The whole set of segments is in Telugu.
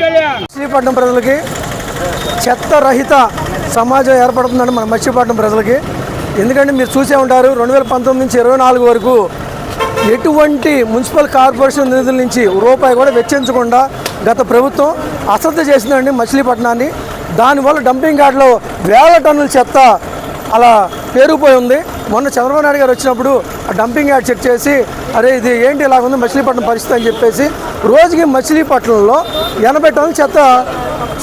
మచిలీపట్నం ప్రజలకి చెత్త రహిత సమాజం ఏర్పడుతుందండి మన మచిలీపట్నం ప్రజలకి. ఎందుకంటే మీరు చూసే ఉంటారు రెండు వేల పంతొమ్మిది నుంచి ఇరవై నాలుగు వరకు ఎటువంటి మున్సిపల్ కార్పొరేషన్ నిధుల నుంచి రూపాయి కూడా వెచ్చించకుండా గత ప్రభుత్వం అశ్రద్ధ చేసిందండి మచిలీపట్నాన్ని. దానివల్ల డంపింగ్ యార్డ్లో వేల టన్నుల చెత్త అలా పేరుపోయి ఉంది. మొన్న చంద్రబాబు నాయుడు గారు వచ్చినప్పుడు ఆ డంపింగ్ యాడ్ చెక్ చేసి అరే ఇది ఏంటి ఇలాగ ఉంది మచిలీపట్నం పరిస్థితి అని చెప్పేసి రోజుకి మచిలీపట్నంలో ఎనభై టన్నుల చెత్త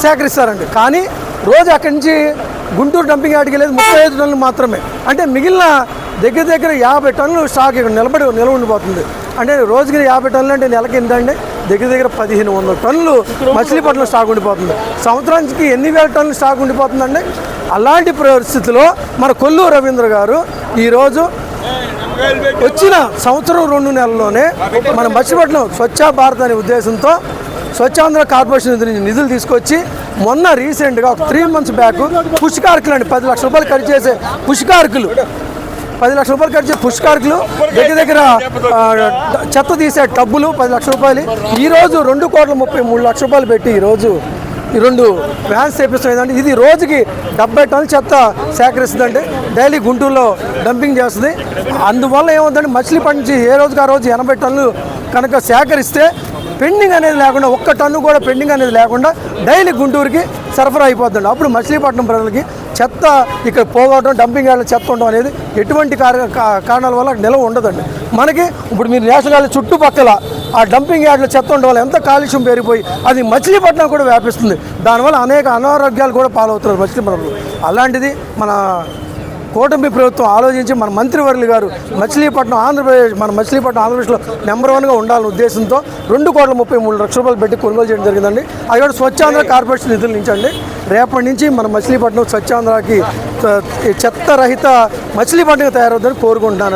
సేకరిస్తారండి. కానీ రోజు అక్కడి నుంచి గుంటూరు డంపింగ్ యార్డ్కి వెళ్ళేది ముప్పై ఐదు టన్నులు మాత్రమే. అంటే మిగిలిన దగ్గర దగ్గర యాభై టన్నులు స్టాక్ ఇక్కడ నిలబడి నిలవ ఉండిపోతుంది. అంటే రోజుకి యాభై టన్నులు అంటే నెలకి ఎంతండి దగ్గర దగ్గర పదిహేను వందల టన్నులు మచిలీపట్నం స్టాక్ ఉండిపోతుంది. సంవత్సరానికి ఎన్ని వేల టన్నులు స్టాక్ ఉండిపోతుందండి? అలాంటి పరిస్థితిలో మన కొల్లు రవీంద్ర గారు ఈరోజు వచ్చిన సంవత్సరం రెండు నెలల్లోనే మన మచిలీపట్నం స్వచ్ఛ భారత్ అనే ఉద్దేశంతో స్వచ్ఛాంధ్ర కార్పొరేషన్ నుంచి నిధులు తీసుకొచ్చి మొన్న రీసెంట్గా ఒక త్రీ మంత్స్ బ్యాక్ పుష్కార్కులు అండి పది లక్షల రూపాయలు ఖర్చు చేసే పుష్కార్కులు. పది లక్షల రూపాయలు ఖర్చు పుష్కార్కులు దగ్గర దగ్గర చెత్త తీసే టబ్బులు పది లక్షల రూపాయలు. ఈరోజు రెండు కోట్ల ముప్పై మూడు లక్షల రూపాయలు పెట్టి ఈరోజు ఈ రెండు వ్యాన్స్ చేపిస్తుంది ఇది రోజుకి డెబ్బై టన్నుల చెత్త సేకరిస్తుందండి డైలీ గుంటూరులో డంపింగ్ చేస్తుంది. అందువల్ల ఏమవుతుందంటే మచిలీపట్నం నుంచి ఏ రోజుకి ఆ రోజు ఎనభై టన్నులు కనుక సేకరిస్తే పెండింగ్ అనేది లేకుండా ఒక్క టన్ను కూడా పెండింగ్ అనేది లేకుండా డైలీ గుంటూరుకి సరఫరా అయిపోతుంది అప్పుడు మచిలీపట్నం ప్రజలకి చెత్త ఇక్కడ పోగొట్టడం డంపింగ్ యార్డ్లో చెత్త ఉండడం అనేది ఎటువంటి కారణాల వల్ల నిల్వ ఉండదండి. మనకి ఇప్పుడు మీరు నేషనల్ హైవే చుట్టుపక్కల ఆ డంపింగ్ యార్డ్లో చెత్త ఉండడం వల్ల ఎంత కాలుష్యం పెరిగిపోయి అది మచిలీపట్నం కూడా వ్యాపిస్తుంది. దానివల్ల అనేక అనారోగ్యాలు కూడా పాలవుతున్నారు మచిలీపట్నంలో. అలాంటిది మన కూటమి ప్రభుత్వం ఆలోచించి మన మంత్రివర్యులు గారు మచిలీపట్నం ఆంధ్రప్రదేశ్ మన మచిలీపట్నం ఆంధ్రప్రదేశ్లో నెంబర్ వన్గా ఉండాలనే ఉద్దేశంతో రెండు కోట్ల ముప్పై మూడు లక్షల రూపాయలు పెట్టి కొనుగోలు చేయడం జరిగిందండి. అది కూడా స్వచ్ఛాంధ్ర కార్పొరేషన్ నిధుల నుంచి అండి. రేపటి నుంచి మన మచిలీపట్నం స్వచ్ఛాంధ్రకి చెత్త రహిత మచిలీపట్నం తయారవుతుందని కోరుకుంటున్నాను.